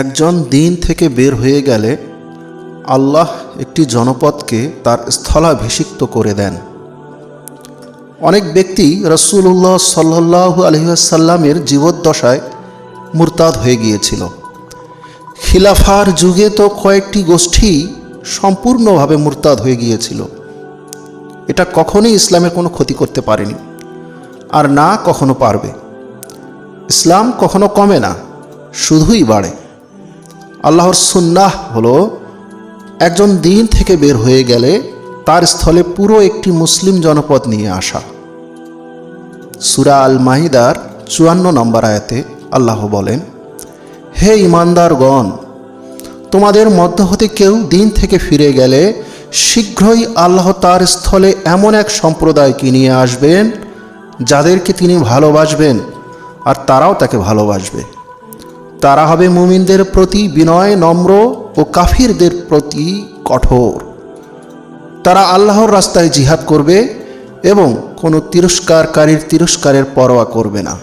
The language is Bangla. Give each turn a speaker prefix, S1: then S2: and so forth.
S1: একজন দিন থেকে বের হয়ে গেলে আল্লাহ একটি জনপদকে তার স্থলাভিষিক্ত করে দেন। অনেক ব্যক্তি রসুল্লাহ সাল্লাহ আলহিহাসাল্লামের জীবদ্দশায় মুরতাদ হয়ে গিয়েছিল। খিলাফার যুগে তো কয়েকটি গোষ্ঠী সম্পূর্ণভাবে মুরতাদ হয়ে গিয়েছিল। এটা কখনোই ইসলামের কোনো ক্ষতি করতে পারেনি, আর না কখনো পারবে। ইসলাম কখনো কমে না, শুধুই বাড়ে। আল্লাহর সুন্নাহ হলো, একজন দিন থেকে বের হয়ে গেলে তার স্থলে পুরো একটি মুসলিম জনপদ নিয়ে আসা। সুরা আল মাহিদার চুয়ান্ন নম্বর আয়াতে আল্লাহ বলেন, হে ইমানদারগণ তোমাদের মধ্য হতে কেউ দিন থেকে ফিরে গেলে শীঘ্রই আল্লাহ তার স্থলে এমন এক সম্প্রদায়কে নিয়ে আসবেন, যাদেরকে তিনি ভালোবাসবেন আর তারাও তাকে ভালোবাসবে। তারা হবে মুমিনদের প্রতি বিনয়, নম্র ও কাফিরদের প্রতি কঠোর। তারা আল্লাহর রাস্তায় জিহাদ করবে এবং কোনো তিরস্কারকারীর তিরস্কারের পরোয়া করবে না।